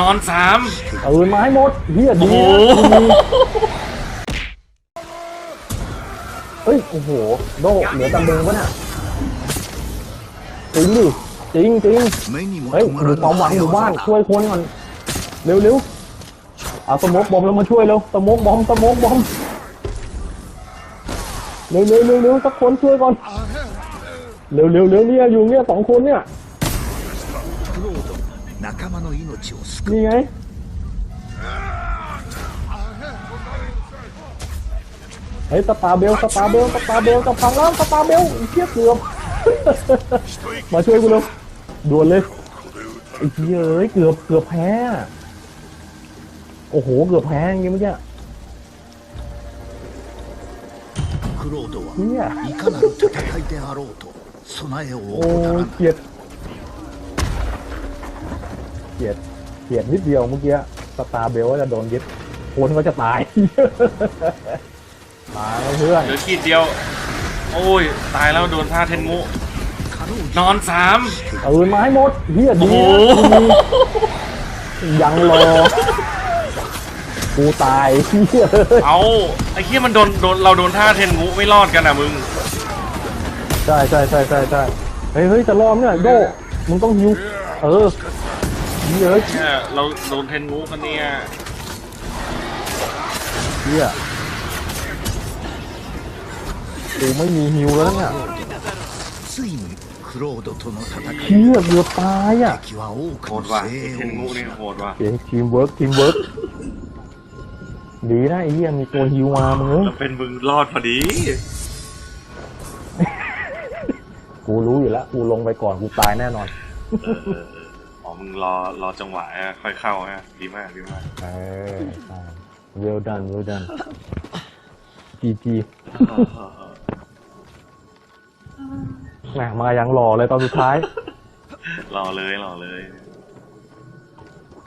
นอนสามเออมาให้หมดเฮียดีเฮ้ย โอ้โห โดเหลือแตำเบงปะน่ะจริงดิจริงจริงเฮ้ยหนูความหวังอยู่บ้านช่วยคนก่อนเร็วเร็วเอาสมกบอมแล้วมาช่วยเร็วสมกบอมสมกบอมเร็วเร็วเร็วเร็วสักคนช่วยก่อนเร็วเร็วเร็วเนี่ยอยู่เนี่ยสองคนเนี่ย 仲間の命を救う นี่ไง เฮ้ยสตาร์เบลสตาร์เบลสตาร์เบลจะพังแล้วสตาร์เบลไอ้เชี่ยเกือบ มาช่วยกูเร็วด่วนเลยไอ้เชี่ยเอ้ยเกือบเกือบแพ้อะโอ้โหเกือบแพ้อย่างงี้เมื่อกี้ クロードは เชี่ย いかなる戦いであろうと備えを โอ้ 怠ら ย ない เกียดเกียดนิดเดียวเมื่อกี้สตาร์เบลก็จะโดนยึดคนก็จะตาย มาแเพื่อนเดี๋ยขีดเดียว โอ้ย ตายแล้วโดนท่าเทนมุ นอนสามตื่นมาให้หมดเฮียดียังรอกูตายเอาไอ้เฮียมันโดนโดนเราโดนท่าเทนงูไม่รอดกันอะมึง ใช่ใช่ใช่ใช่ใช่เฮ้ยเฮ้ยจะรอมเนี่ยโดมึงต้องยิวเออ เยอะเนี่ยเราโดนเทนงูกันเนี่ยเฮียกูไม่มีฮิวแล้วเนี่ยเฮียเบือตายอะโหดว่ะเทนมูนี่ยโหดว่ะเก่ทีมเวิร์กทีมเวิร์กดีนะไอ้ยังมีตัวฮิวมามึงจะเป็นมึงรอดพอดี กูรู้อยู่แล้วกูลงไปก่อนกูตายแน่นอน มึงรอรอจังหวะอะค่อยเข้าอะดีมากดีมากเออใช่ well done well done GG เออเออเออแหมมายังหล่อเลยตอนสุดท้าย รอเลยรอเลย